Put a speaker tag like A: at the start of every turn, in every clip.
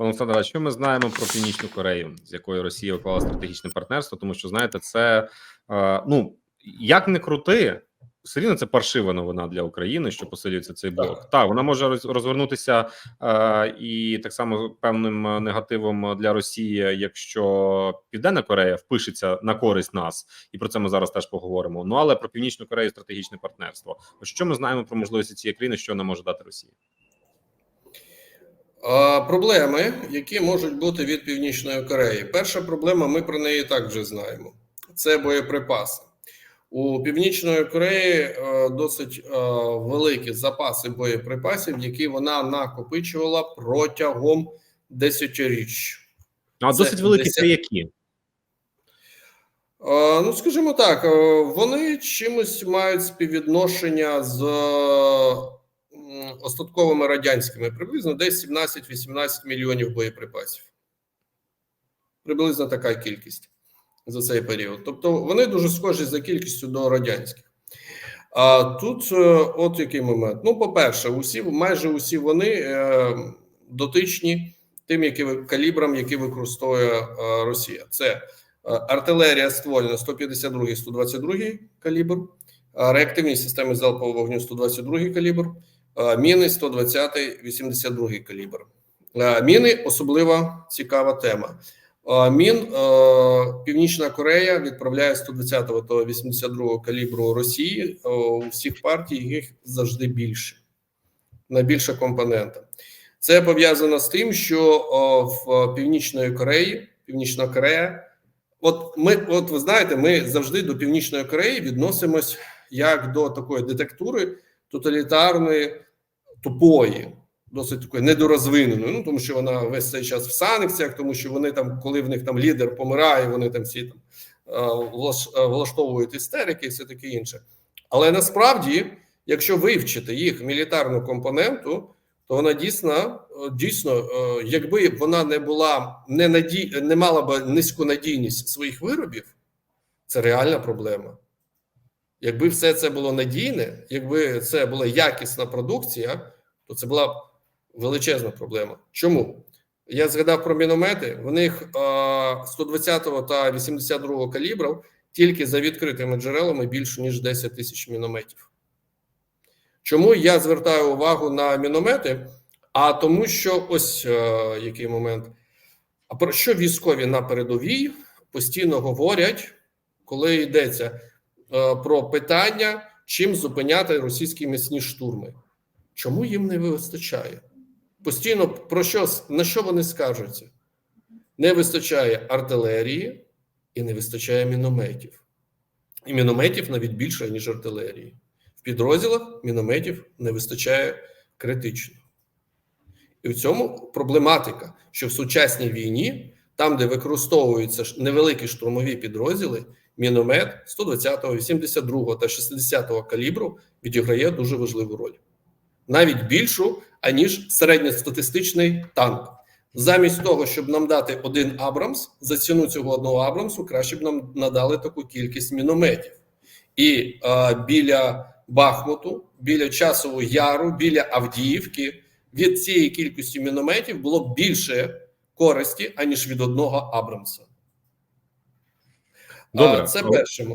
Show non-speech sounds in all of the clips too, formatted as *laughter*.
A: Пане Олександре, а що ми знаємо про Північну Корею, з якою Росія уклала стратегічне партнерство? Тому що знаєте, це е, ну як не крути, все рівно це паршива новина для України, що посилюється цей блок. Так,
B: Так.
A: вона може розвернутися е, і так само певним е, негативом для Росії, якщо Південна Корея впишеться на користь нас, і про це ми зараз теж поговоримо. Ну але про Північну Корею стратегічне партнерство. Що ми знаємо про можливості цієї країни, що вона може дати Росії?
B: Проблеми, які можуть бути від Північної Кореї. Перша проблема, ми про неї так вже знаємо. Це боєприпаси. У Північної Кореї е, досить е, великі запаси боєприпасів, які вона накопичувала протягом десятиріч.
A: А
B: Це
A: досить великі
B: десят-
A: це які?
B: Е, Ну, скажімо так, вони чимось мають співвідношення з остатковими радянськими, приблизно десь 17-18 мільйонів боєприпасів. Приблизно така кількість за цей період. Тобто вони дуже схожі за кількістю до радянських. А тут е, от який момент. Ну, по-перше, усі, майже усі вони е, дотичні тим, які калібрам, які використовує е, Росія. Це артилерія ствольна 152 122 калібр, реактивні системи залпового вогню 122 калібр, міни 120 82 калібр. Е, Міни особливо цікава тема. Е, Мін е, Північна Корея відправляє 120 та 82-го калібру Росії. Е, У всіх партій їх завжди більше, найбільша компонента. Це пов'язано з тим, що в Північної Кореї, Північна Корея, от ми, от ви знаєте, ми завжди до Північної Кореї відносимось як до такої детектури тоталітарної, тупої, досить такої недорозвиненої. Ну тому що вона весь цей час в санкціях, тому що вони там, коли в них там лідер помирає, вони там всі там е, е, влаштовують істерики і все таке інше. Але насправді, якщо вивчити їх мілітарну компоненту, то вона дійсно е, дійсно, е, якби вона не була не наді... не мала б низьку надійність своїх виробів, це реальна проблема. Якби все це було надійне, якби це була якісна продукція, то це була б величезна проблема. Чому? Я згадав про міномети. В них е, 120 та 82 калібрів тільки за відкритими джерелами більше ніж 10 тисяч мінометів. Чому я звертаю увагу на міномети? А тому, що ось е, який момент. А про що військові на передовій постійно говорять, коли йдеться про питання, чим зупиняти російські міцні штурми? Чому їм не вистачає? Постійно про що на що вони скаржаться? Не вистачає артилерії і не вистачає мінометів. І мінометів навіть більше, ніж артилерії. В підрозділах мінометів не вистачає критично. І в цьому проблематика, що в сучасній війні, там, де використовуються невеликі штурмові підрозділи, міномет 120, 82 та 60 калібру відіграє дуже важливу роль, навіть більшу, аніж середньостатистичний танк. Замість того, щоб нам дати один Абрамс, за ціну цього одного Абрамсу, краще б нам надали таку кількість мінометів. І е, біля Бахмуту, біля Часового Яру, біля Авдіївки від цієї кількості мінометів було більше користі, аніж від одного Абрамса.
A: Добре,
B: це перше.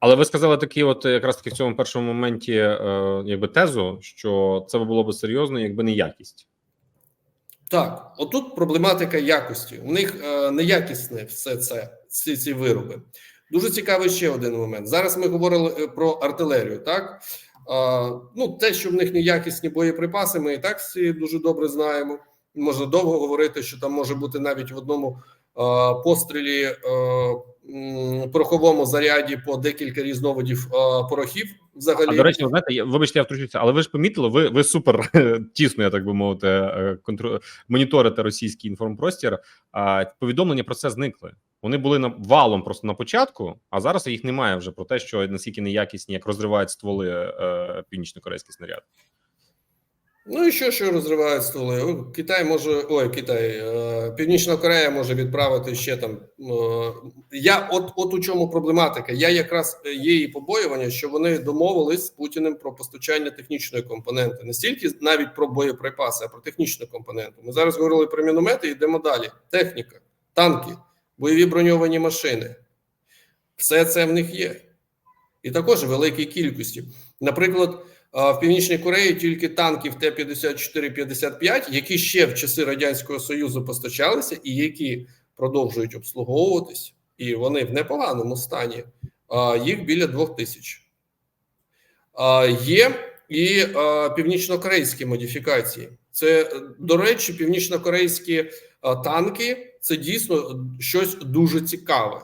A: Але ви сказали такі, от якраз таки в цьому першому моменті, е, якби тезу, що це було б серйозно, якби не якість.
B: Так, отут проблематика якості. У них е, неякісне все це, всі ці вироби. Дуже цікавий ще один момент. Зараз ми говорили е, про артилерію. Так е, ну те, що в них неякісні боєприпаси, ми і так всі дуже добре знаємо. Можна довго говорити, що там може бути навіть в одному пострілі е, пороховому заряді по декілька різновидів е, порохів. Взагалі,
A: А до речі, ви знаєте, вибачте, я втручуся, але ви ж помітили, ви, ви супер *laughs* тісно, я так би мовити, е, контру... моніторите російський інформпростір. А повідомлення про це зникли. Вони були на валом просто на початку, а зараз їх немає вже про те, що наскільки неякісні, як розривають стволи е, північно-корейські снаряди.
B: Ну і що, що розривають стволи? Китай може, ой, Китай, е, Північна Корея може відправити ще там. е, Я от, от у чому проблематика. Я якраз е, є і побоювання, що вони домовились з Путіним про постачання технічної компоненти, не стільки навіть про боєприпаси, а про технічну компоненту. Ми зараз говорили про міномети, йдемо далі. Техніка, танки, бойові броньовані машини. Все це в них є. І також великій кількості. Наприклад, в Північній Кореї тільки танків Т-54-55, які ще в часи Радянського Союзу постачалися, і які продовжують обслуговуватись, і вони в непоганому стані. Їх біля двох тисяч. Є і північнокорейські модифікації. Це, до речі, північнокорейські танки це дійсно щось дуже цікаве.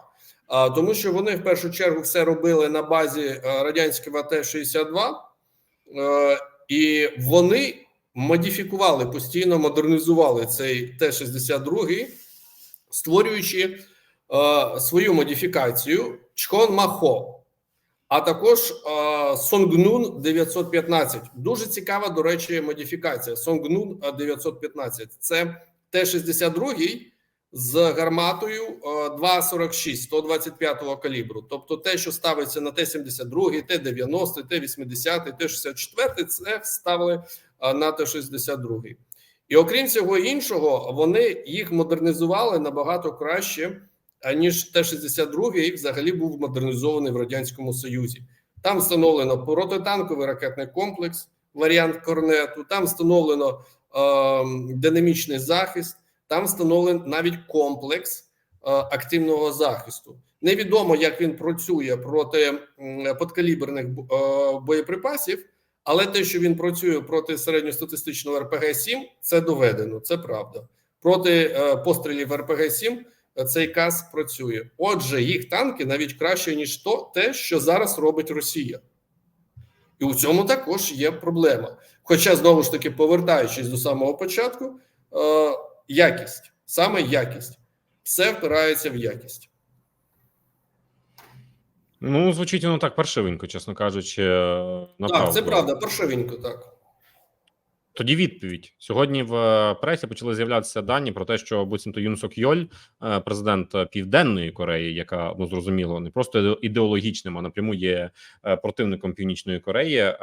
B: Тому що вони в першу чергу все робили на базі радянського Т-62, Е, і вони модифікували постійно модернізували цей Т-62, створюючи е, свою модифікацію Чхон Махо, а також е, Сонгнун 915. Дуже цікава, до речі, модифікація. Сонгнун 915. Це Т-62 з гарматою е, 2,46 125-го калібру. Тобто те, що ставиться на Т-72, Т-90, Т-80, Т-64, це ставили е, на Т-62. І окрім цього іншого, вони їх модернізували набагато краще, ніж Т-62 і взагалі був модернізований в Радянському Союзі. Там встановлено протитанковий ракетний комплекс, варіант корнету, там встановлено е, динамічний захист. Там встановлений навіть комплекс е, активного захисту. Невідомо, як він працює проти подкаліберних е, боєприпасів, але те, що він працює проти середньостатистичного РПГ-7, це доведено. Це правда. Проти е, пострілів РПГ-7 цей каз працює. Отже, їх танки навіть краще ніж то, те, що зараз робить Росія. І у цьому також є проблема. Хоча, знову ж таки, повертаючись до самого початку, якість, саме якість, все впирається в якість.
A: Ну, звучить воно так паршивенько, чесно кажучи. е, направду.
B: Так, це правда, паршивенько, так.
A: Тоді відповідь сьогодні в е, пресі почали з'являтися дані про те, що буцімто Юн Сок Йоль, е, президент Південної Кореї, яка ну зрозуміло не просто ідеологічним, а напряму є противником Північної Кореї.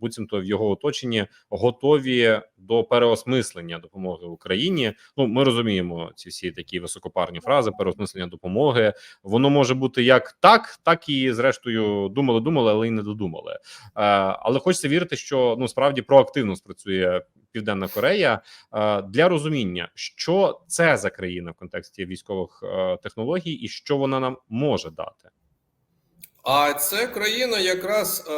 A: Буцімто в його оточенні готові до переосмислення допомоги Україні. Ну ми розуміємо ці всі такі високопарні фрази, переосмислення допомоги. Воно може бути як так, так і зрештою думали, думали, але й не додумали. Е, але хочеться вірити, що ну справді проактивно спрацює Південна Корея Е, для розуміння, що це за країна в контексті військових е, технологій, і що вона нам може дати.
B: А це країна, якраз е,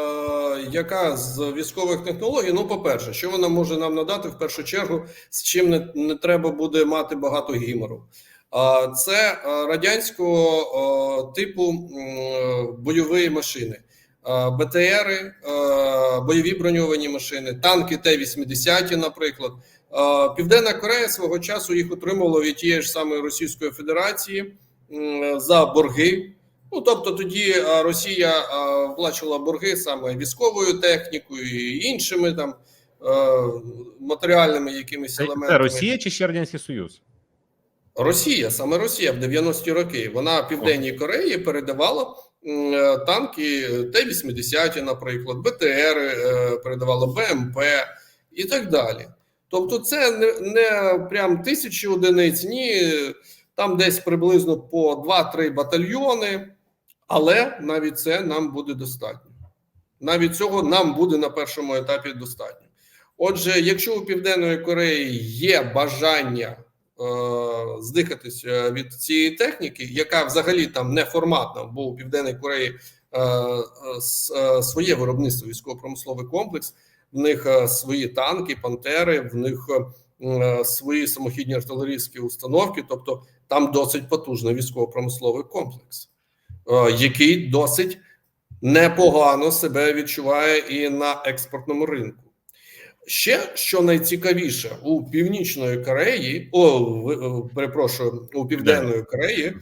B: яка з військових технологій. Ну, по-перше, що вона може нам надати в першу чергу, з чим не, не треба буде мати багато гімору. А це е, радянського е, типу м, бойові машини, Е, БТРи, бойові броньовані машини, танки Т-80, наприклад. Південна Корея свого часу їх отримувала від тієї ж самої Російської Федерації за борги. Ну тобто тоді Росія а, вплачувала борги саме військовою технікою і іншими там е, матеріальними якимись елементами.
A: це Росія чи ще радянський Союз?
B: Росія, саме Росія в 90-ті роки. Вона Південній Кореї передавала е, танки Т-80, наприклад, БТР е, передавала БМП і так далі. Тобто, це не, не прям тисячі одиниць, ні, там десь приблизно по 2-3 батальйони, але навіть це нам буде достатньо. Навіть цього нам буде на першому етапі достатньо. Отже, якщо у Південної Кореї є бажання е, здихатися від цієї техніки, яка взагалі там не форматна, бо у Південної Кореї е, е, е, своє виробництво, військово-промисловий комплекс, в них е, свої танки, пантери, в них е, свої самохідні артилерійські установки, тобто там досить потужний військово-промисловий комплекс, е, який досить непогано себе відчуває і на експортному ринку. Ще що найцікавіше у північної Кореї, о, перепрошую, у південної Кореї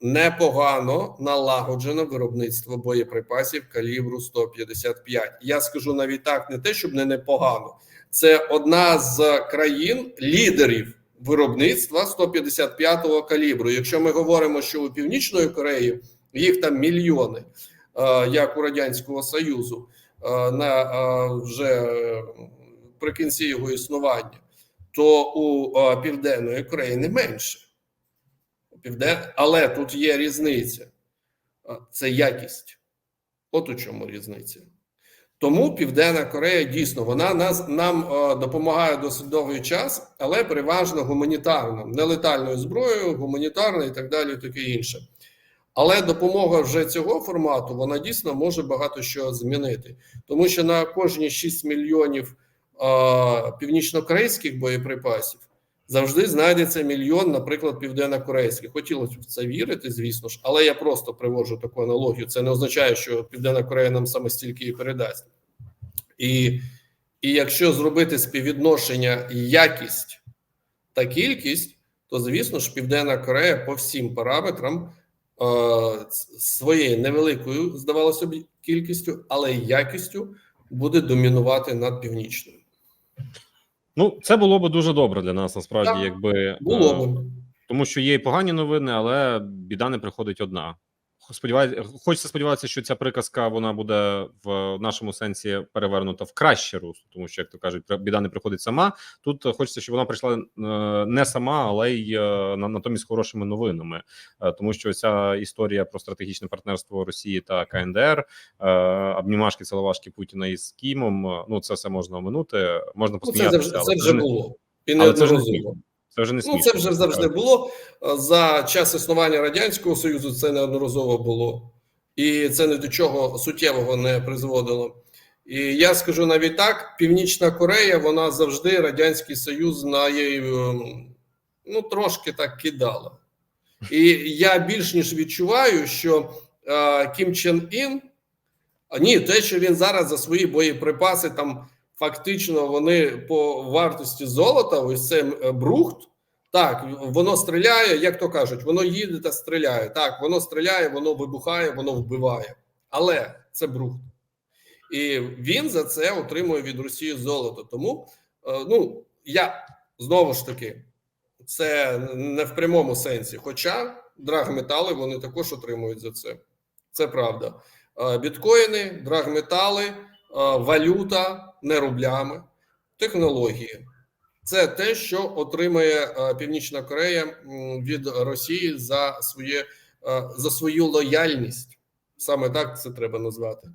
B: непогано налагоджено виробництво боєприпасів калібру 155. Я скажу навіть так, не те, щоб не непогано. це одна з країн лідерів виробництва 155-го калібру. Якщо ми говоримо, що у Північної Кореї їх там мільйони, е, як у радянського союзу, е, на е, вже при кінці його існування, то у Південної Кореї не менше. Але тут є різниця. Це якість. От у чому різниця. Тому Південна Корея дійсно вона нас нам е, допомагає досить довгий час, але переважно гуманітарно, не летальною зброєю, гуманітарно і так далі, і таке інше. Але допомога вже цього формату вона дійсно може багато що змінити, тому що на кожні 6 мільйонів е, північнокорейських боєприпасів завжди знайдеться мільйон, наприклад, південнокорейських. Хотілося б в це вірити, звісно ж, але я просто привожу таку аналогію. Це не означає, що Південна Корея нам саме стільки і передасть. І, і якщо зробити співвідношення якість та кількість, то звісно ж Південна Корея по всім параметрам е, своєю невеликою, здавалося б, кількістю, але якістю буде домінувати над північною.
A: Ну, це було б дуже добре для нас, насправді,
B: Так,
A: якби
B: Було
A: е,
B: б.
A: тому, що є і погані новини, але біда не приходить одна. Сподіваю, хочеться сподіватися, що ця приказка вона буде в нашому сенсі перевернута в краще русло, тому що, як то кажуть, біда не приходить сама. Тут хочеться, щоб вона прийшла е, не сама, але й е, на- натомість хорошими новинами, Е, тому що ця історія про стратегічне партнерство Росії та КНДР, обнімашки, целовашки Путіна із Кімом. Ну це все можна оминути, можна
B: Ну, це,
A: але
B: це вже
A: не-
B: було. І
A: але це вже не смішно.
B: Ну, це вже завжди було. За час існування Радянського Союзу це неодноразово було. І це ні до чого суттєвого не призводило. І я скажу навіть так: Північна Корея, вона завжди Радянський Союз на її ем, ну, трошки так кидала. І я більш ніж відчуваю, що е, Кім Чен Ін, а ні, те, що він зараз за свої боєприпаси там фактично вони по вартості золота, ось це е, брухт. Так, воно стріляє, як то кажуть, воно їде та стріляє. Так, воно стріляє, воно вибухає, воно вбиває. Але це брухт. І він за це отримує від Росії золото. Тому, е, ну, я знову ж таки, це не в прямому сенсі. Хоча драгметали вони також отримують за це. Це правда. Е, Біткоїни, драгметали, валюта не рублями, технології. Це те, що отримує е, Північна Корея від Росії за своє е, за свою лояльність. Саме так це треба назвати.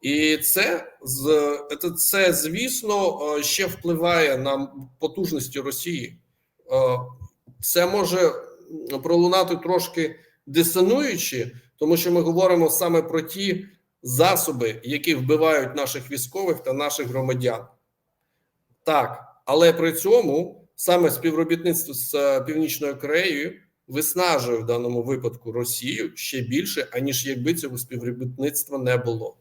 B: І це з це, звісно е, ще впливає на потужності Росії. Е, Це може пролунати трошки дисонуючи, тому що ми говоримо саме про ті засоби, які вбивають наших військових та наших громадян. Так, але при цьому саме співробітництво з е, Північною Кореєю виснажує в даному випадку Росію ще більше, аніж якби цього співробітництва не було.